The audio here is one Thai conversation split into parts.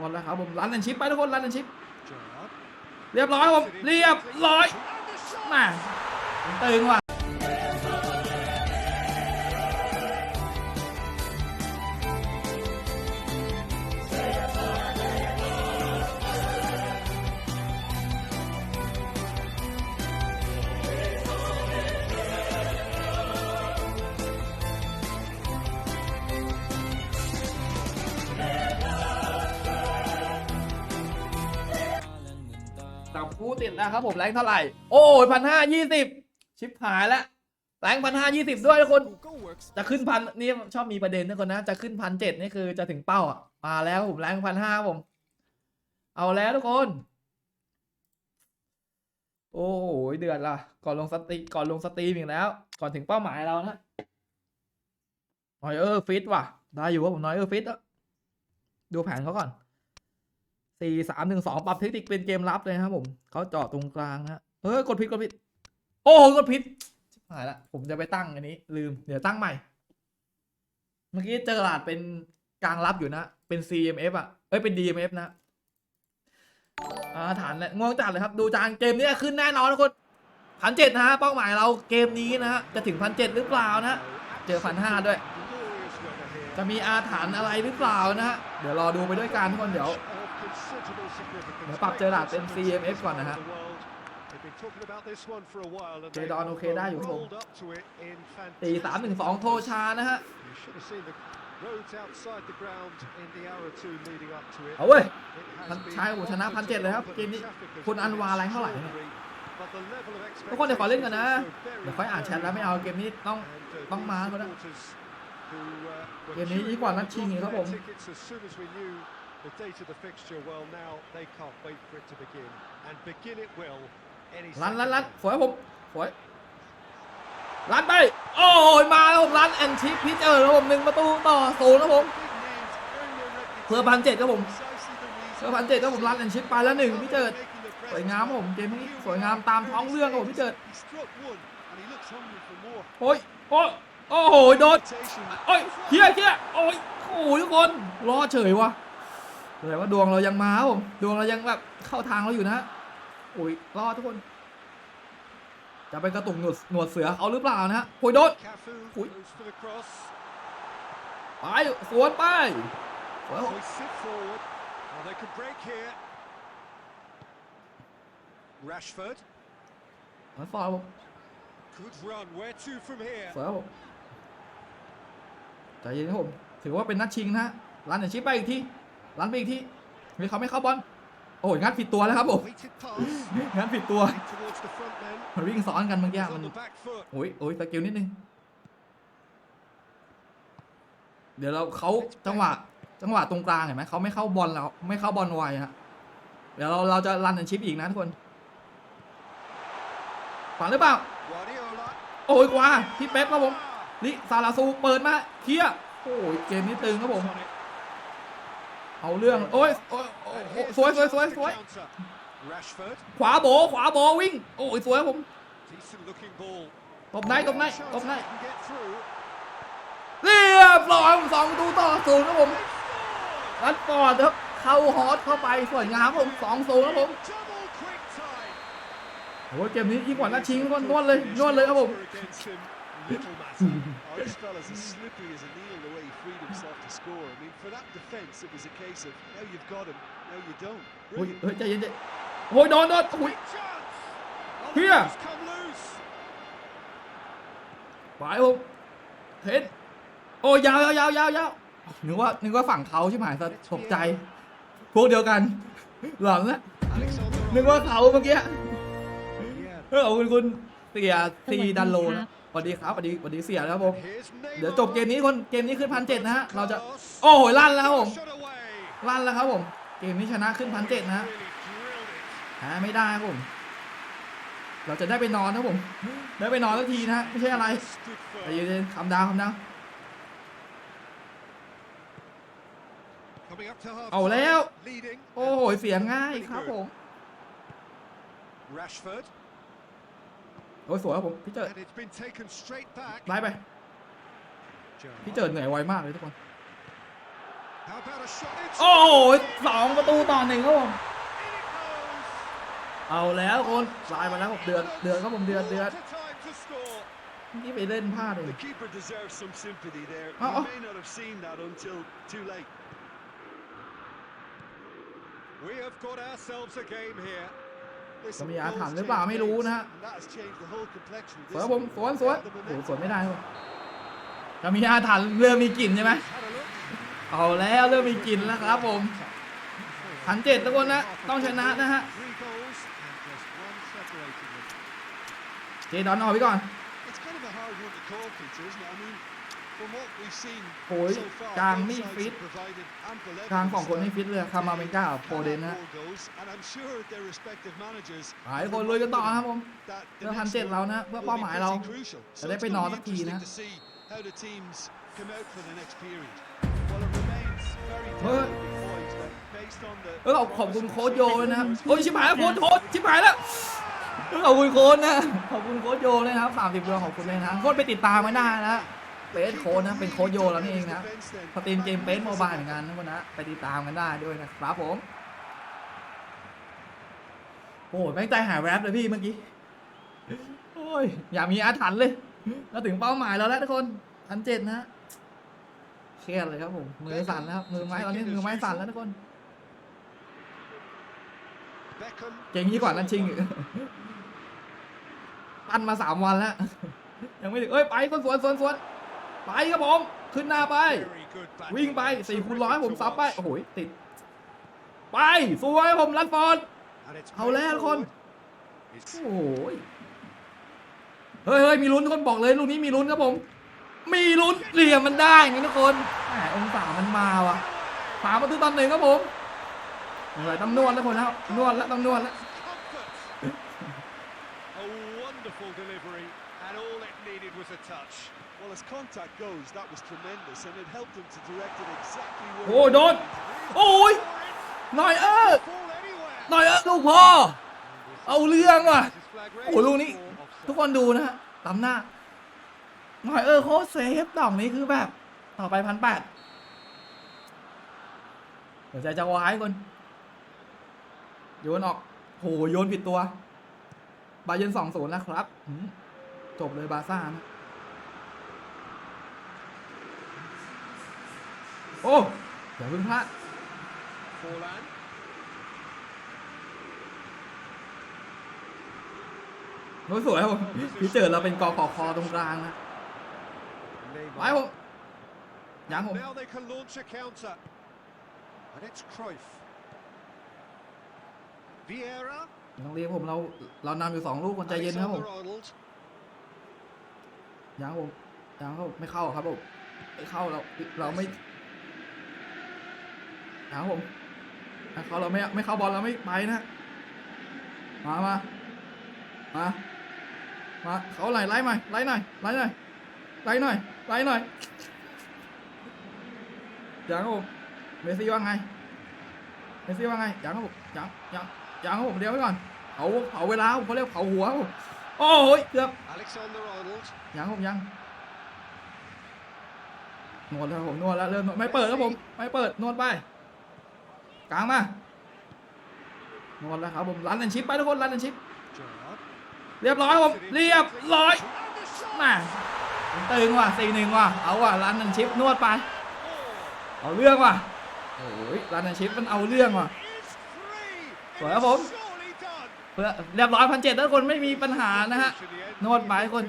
หมดแล้วครับผมรันแอนชิปไปทุกคนรันแอนชิป Gerrard. เรียบร้อยครับผมเรียบร้อยแม่ตึงว่ะ กูติดแล้วครับผมแรงเท่าไหร่ โอ้ยพันห้ายี่สิบชิปหายแล้วแรงพันห้ายี่สิบด้วยทุกคน จะขึ้นพันนี่ชอบมีประเด็นทุกคนนะ จะขึ้นพันเจ็ดนี่คือจะถึงเป้าอะมาแล้วผมแรงพันห้าผม เอาแล้วทุกคน โอ้โหเดือดละก่อนลงสตีก่อนลงสตรีมอีกแล้ว ก่อนถึงเป้าหมายเรานะนอยเออร์ฟิตว่ะ ได้อยู่ว่าผมนอยเออร์ฟิตอะดูแผนเขาก่อน สี่สามหนึ่งสองปรับเทคนิคเป็นเกมรับเลยครับผมเขาเจาะตรงกลางนะเออกดผิดกดผิด โอ้โหกดผิดชิบหายละผมจะไปตั้งอันนี้ ลืมเดี๋ยวตั้งใหม่ เมื่อกี้เจอหลาดเป็นกลางรับอยู่นะ เป็น CMF อะเอ้ยเป็น DMF นะอ่าฐานเนี่ยง่วงจัดเลยครับ ดูจานเกมนี้ขึ้นแน่นอนทุกคนพันเจ็ดนะฮะเป้าหมายเราเกมนี้นะฮะจะถึงพันเจ็ดหรือเปล่านะเจอพันห้าด้วย จะมีอาถรรพ์อะไรหรือเปล่านะฮะเดี๋ยวรอดูไปด้วยกันทุกคนเดี๋ยว เดี๋ยวปรับเจอหลาดเป็น CMF ก่อนนะฮะ They've been talking about this one for a while and เจ they've ดอนโอเคได้อยู่ครับผม rolled up to it in สี่สามหนึ่ง fantastic สองโทชานะฮะ You should have seen the roads outside the ground in the hour or two leading up to it. เอาเว้ย It has พัน been ชายโอ้โหชนะพันเจ็ดเลยครับเกมนี้คุณอันวาแรงเท่าไหร่เนี่ย But the level of ทุกคนเดี๋ยวขอเล่นก่อนนะ expectations เดี๋ยวค่อยอ่านแชทแล้วไม่เอาเกมนี้ต้อง And, uh, ต้องมา these เขาแล้ว supporters who, uh, were เกมนี้ยิ่งกว่านัดชิงอีกครับผม queuing for their tickets as soon as we knew the date of the fixture, well, now they can't wait for it to begin. And begin it will any รันรัน second รัน now. สวยผมสวยรันไป โอ้ยมาแล้วผมรันแอนชิปพิจเจอร์ครับผมหนึ่งประตูต่อศูนย์ครับผม Big names, earning their เพื่อพันเจ็ดครับผม Precisely the reason เพื่อพันเจ็ดครับผมรันแอนชิปไปแล้วหนึ่งพิจเจอร์สวยงามครับผมเกมนี้สวยงามตามท้องเรื่องครับผมพิจเจอร์ He struck one and he looks hungry for more. โอ้ยโอ้ยโอ้โหโดน Rotation. โอ้ยเฮียเฮียโอ้ยโอ้ยทุกคนรอดเฉยวะ แสดงว่าดวงเรายังมาครับผมดวงเรายังแบบเข้าทางเราอยู่นะโอ้ยรอดทุกคน จะไปกระตุกหนวดหนวดเสือเขาหรือเปล่านะฮะโอ้ยโดน Cafu Ui. goes for the cross. ไปสวนไปสวย They sit forward. Well, they could break here. Rashford. สวยฟอร์ผม Good run. Where to from here? สวยครับผมใจเย็นครับผมถือว่าเป็นนัดชิงนะฮะรันอย่างชิปไปอีกที รันไปอีกทีมีเขาไม่เข้าบอลโอ้ยงัดผิดตัวแล้วครับผมงัดผิดตัวมันวิ่งซ้อนกันเมื่อกี้มันโอ้ยโอ้ยสกิลนิดนึงเดี๋ยวเราเขาจังหวะจังหวะตรงกลางเห็นไหมเขาไม่เข้าบอลเราไม่เข้าบอลไวฮะเดี๋ยวเราเราจะรันแอนชิปอีกนะทุกคนฝันหรือเปล่าโอ้ยกว่าพี่เป๊ปครับผมลิซาลาซูเปิดมาเคลียโอ้ยเกมนี้ตึงครับผม เอาเรื่อง โอ้ยโอ้ยโอ้ย And โอ้ย here's สวย the สวยสวย chance สวย to counter. Rashford. ขวาโบขวาโบวิ่ง โอ้ยสวยครับผม Decent looking ball. ตบได้ตบได้ Chance ตบได้ they can get through. เรียบร้อยผมสองประตูต่อศูนย์ครับผมรัดปอดครับ เข้าฮอตเข้าไปสวยงามครับผมสองศูนย์ครับผม Double quick time. โอ้ยเกมนี้ยิ่งกว่านัดชิงทุกคนนวดเลยนวดเลยครับผม Against him, little matter. Oh, this fella's as slippery as a needle the way he freed himself to score. I mean, for that defence, it was a case of now you've got him, now you don't. โอ้ย Brilliant. เฮ้ยใจเย็นใจโอ้ยโดนโดนโอ้ย Big chance. Oh, Here. he's come loose. ไปครับผมเห็นโอ้ยยาวยาวยาวยาวยาวนึกว่านึกว่าฝั่งเขาใช่ไหมซะตกใจ พวกเดียวกัน หลังนะ Alexander นึกว่าเขาเมื่อกี้ Yeah. เออขอบคุณคุณ เสียซีดันโลนะสวัสดีครับสวัสดีสวัสดีเสียนะครับผม Here's เดี๋ยว Neymar. จบเกมนี้คนเกมนี้ขึ้นพันเจ็ดนะฮะ เราจะ Carlos. โอ้โหลั่นแล้วครับผม Shot away. ลั่นแล้วครับผม เกมนี้ชนะขึ้นพันเจ็ดนะฮะ Really drilled it. แพ้ไม่ได้ครับผม เราจะได้ไปนอนนะครับผม ได้ไปนอนสักทีนะฮะ ไม่ใช่อะไร Stood ใจ firm. เย็นๆคำดาวคำดาว Coming up to half เอาแล้ว leading โอ้โห เสียง่ายครับผม Rashford โอ้ยสวยครับผมพี่เจิด and it's been taken straight back ไล่ไป Gerrard. พี่เจิดเหนื่อยไวมากเลยทุกคน How about a shot? It's โอ้โหสองประตูต่อหนึ่งครับผม in it goes. เอาแล้วคนลายมาแล้วผมเดือดเดือดครับผมเดือดเดือด What a time to score. เมื่อกี้ไปเล่นพลาดเอง The keeper deserves some sympathy there. Oh, you oh. may not have seen that until too late. We have got ourselves a game here. Listen, จะมีอาถรรพ์ goals หรือเปล่า change ไม่รู้ games, นะฮะ and that has changed the whole complexion of สวน this ครับผม one. สวนสวน The โอ้โห momentum. สวนไม่ได้ครับจะมีอาถรรพ์เริ่มมีกลิ่นใช่ไหม Had a look. เอาแล้วเริ่มมีกลิ่นแล้วครับผมพันเจ็ดทุกคนนะต้องชนะนะฮะ Three goals and just one separating them. เจดอนออกไปก่อน It's kind of a hard one to call, Peter, isn't it? I mean, from what we've seen โอ้ย so far, กลาง both ไม่ sides ฟิต have provided ample กลางสอง evidence คนไม่ that ฟิตเลยคามาเมนก้ากับโฟ can เดน have นะ more goals, and I'm sure their respective managers หายคนลุยกันต่อนะครับผม that เพื่ the อพัน next เจ็ด one เรานะเพื่อ will เป้า be หมายเรา pretty crucial. จะ So ได้ it's ไป gonna นอน be สักทีนะ interesting to see how the teams come out for the next period. Well, it remains very เฮ้ย delicately poised, but based on the เออขอบขอบคุณโค้ชโยเลยนะครับโอ้ยชิบหายแล้วโค้ชโค้ชชิบหายแล้วเออขอบคุณโค้ชนะขอบคุณโค้ชโยเลยนะครับสามสิบดวงขอบคุณเลยนะโค้ชไปติดตามไว้ได้นะ เปสโค้ชนะเป็นโค้ชโยแล้วนี่เองนะสตรีมเกมเปสโมบายเหมือนกันนะคนนะไปติดตามกันได้ด้วยนะครับผมโอ้ยแม่งใจหายแวบเลยพี่เมื่อกี้โอ้ยอย่ามีอาถรรพ์เลยเราถึงเป้าหมายแล้วแล้วทุกคนพันเจ็ดนะเครียดเลยครับผมมือสั่นแล้วครับมือไม้ตอนนี้มือไม้สั่นแล้วทุกคนเก่งยิ่กว่านั้นชิงอีกปั้นมาสามวันแล้วยังไม่ถึงเอ้ยไปคนสวนสวนสวน ไปครับผม ขึ้นหน้าไป วิ่งไปสี่คูณร้อยผมซับไป โอ้โห ติด ไป สวยผมรันฟอร์ด And it's เอาแล้วทุกคน โอ้โห เฮ้ยเฮ้ยมีลุ้นทุกคนบอกเลยลูกนี้มีลุ้นครับผม มีลุ้นเหลี่ยมมันได้ไงทุกคนแหมองศามันมาว่ะสามประตูตอนหนึ่งครับผมอะไรต้องนวดแล้วคนแล้วนวดแล้วต้องนวดแล้ว comfort. a wonderful delivery, and all it needed was a touch. Well, as contact goes, that was tremendous, and it helped him to direct it exactly where. โอ้โดนโอ้ยหน่อยเออ Ball anywhere. หน่อยเออลูกพ่อเอาเรื่องว่ะ His flag โอ้ลูกนี้ ทุกคนดูนะฮะตำหน้าหน่อยเออโคตรเซฟดอกนี้คือแบบ ต่อไปพันแปดหัวใจจะวายคนโยนออกโหโยนผิดตัว บาเยร์นสองศูนย์แล้วครับหืมจบเลยบาร์ซ่านะ โอ้อย่าเพิ่งพลาด Forlan. โอ้ยสวยครับผมพี่เจอเราเป็นกอขอคอตรงกลางนะ Neymar. ไว้ผมยังผม Now they can launch a counter. And it's Cruyff. Vieira. ต้องเรียกผมเราเรานำอยู่สองลูกคนใจเย็นครับผม Alexander-Arnold. ยังครับผมยังครับผมไม่เข้าครับผมไม่เข้าเราเราไม่ ยังครับผมถ้าเขาเราไม่ไม่เข้าบอลเราไม่ไปนะ มามามามาเขาไหลไล่หน่อยไล่หน่อยไล่หน่อยไล่หน่อยไล่หน่อยยังครับผมเมสซี่ว่าไงเมสซี่ว่าไงยังครับผมยังยังยังครับผมเดี๋ยวไว้ก่อนเผาเผาเวลาผมเขาเรียกเผาหัวครับผมโอ้ยเกือบ Alexander-Arnold. ยังผมยังนวดแล้วผมนวดแล้วเริ่มนวดไม่เปิดครับผมไม่เปิดนวดไป กลางมานวดแล้วครับผมรันแอนชิปไปทุกคนรันแอนชิป Gerrard. เรียบร้อยครับผมเรียบร้อยแม่ตึงว่ะสี่หนึ่งว่ะเอาว่ะรันแอนชิปนวดไปเอาเรื่องว่ะโอ้ยรันแอนชิปมันเอาเรื่องว่ะ It's free. It Rồi, is bóng. surely done. เพื่อเรียบร้อยพันเจ็ดทุกคนไม่มีปัญหานะฮะ In the end. นวดไปทุกคน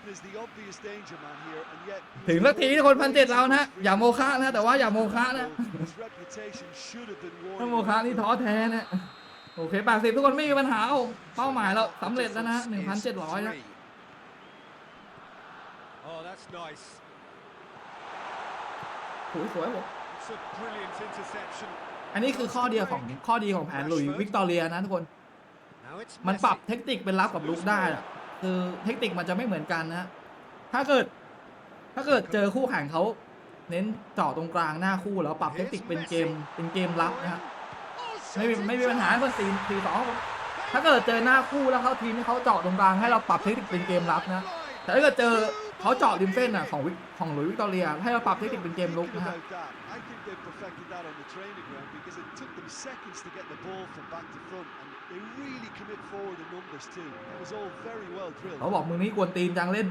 Cruyff is the obvious danger man here, and yet. ถึงสักทีทุกคนพันเจ็ดเรานะอย่าโมฆะนะ แต่ว่าอย่าโมฆะนะ His reputation should have been ถ้า warned. โมฆะนี่ท้อแท้นะโอเคแปดสิบทุกคนไม่มีปัญหาครับผมเป้าหมายเราสำเร็จแล้วนะหนึ่งพันเจ็ดร้อยนะ Oh, that's nice. โอ้ยสวยผม It's a brilliant interception. อันนี้คือข้อเดียวของข้อดีของแผนหลุยส์วิกตอเรียนะทุกคน Now it's มันปรับ Messi. เทคนิคเป็นรับกับลุกได้อะ คือเทคนิคมันจะไม่เหมือนกันนะ ถ้าเกิด ถ้าเกิดเจอคู่แข่งเขาเน้นเจาะตรงกลางหน้าคู่แล้วปรับเทคนิคเป็นเกมเป็นเกมรับนะฮะไม่มีไม่มีปัญหาเพื่อนสี่สี่สองถ้าเกิดเจอหน้าคู่แล้วเขาทีมที่เขาเจาะตรงกลางให้เราปรับเทคนิคเป็นเกมรับนะ แต่ถ้าเกิดเจอ เขาเจาะริมเส้นอะของวิกของหลุยส์วิกตอเรีย ให้เราปรับเทคนิคเป็นเกมลุก Think นะฮะ about that. I think they've perfected that on the training ground because it took them seconds to get the ball from back to front, and they really commit forward in numbers too. It was all very well drilled. เขาบอกมึงนี่กวนตีนจังเล่น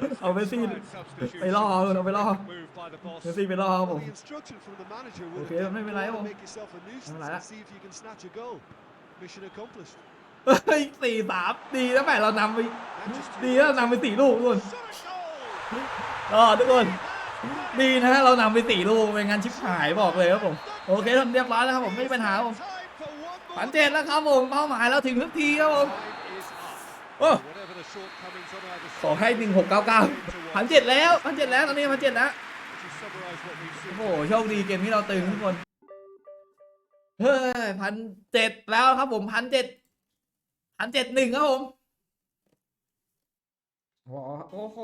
Well, Oh, it's Messi. inspired substitution. Phải lo, nó phải lo. Move by the boss. เดี๋ยวซีไปรอครับผ Well, ม the instruction from the manager would Okay, have been ไม่เป็น go ไร on ผม and make yourself a nuisance ไม่เป็นไรละ and see if you can snatch a goal. Mission accomplished. สี่สามดีแล้วแม่เรานำไปดีแล้วนำไปสี่ลูกทุกคนอ๋อทุกคนดีนะฮะเรานำไปสี่ลูกไม่งั้นชิบหายบอกเลยครับผมโอเคทำเรียบร้อยแล้วครับผมไม่มีปัญหาครับผมพันเจ็ดแล้วครับผมเป้าหมายเราถึงทุกทีครับผมโอ้ขอให้หนึ่งหกเก้าเก้าพันเจ็ดแล้วพันเจ็ดแล้วตอนนี้พันเจ็ดแล้วโอ้โหโชคดีเกมที่เราตึงทุกคนเฮ้ยพันเจ็ดแล้วครับผมพันเจ็ด พันเจ็ดหนึ่งครับผม โอ้โหโอ้โห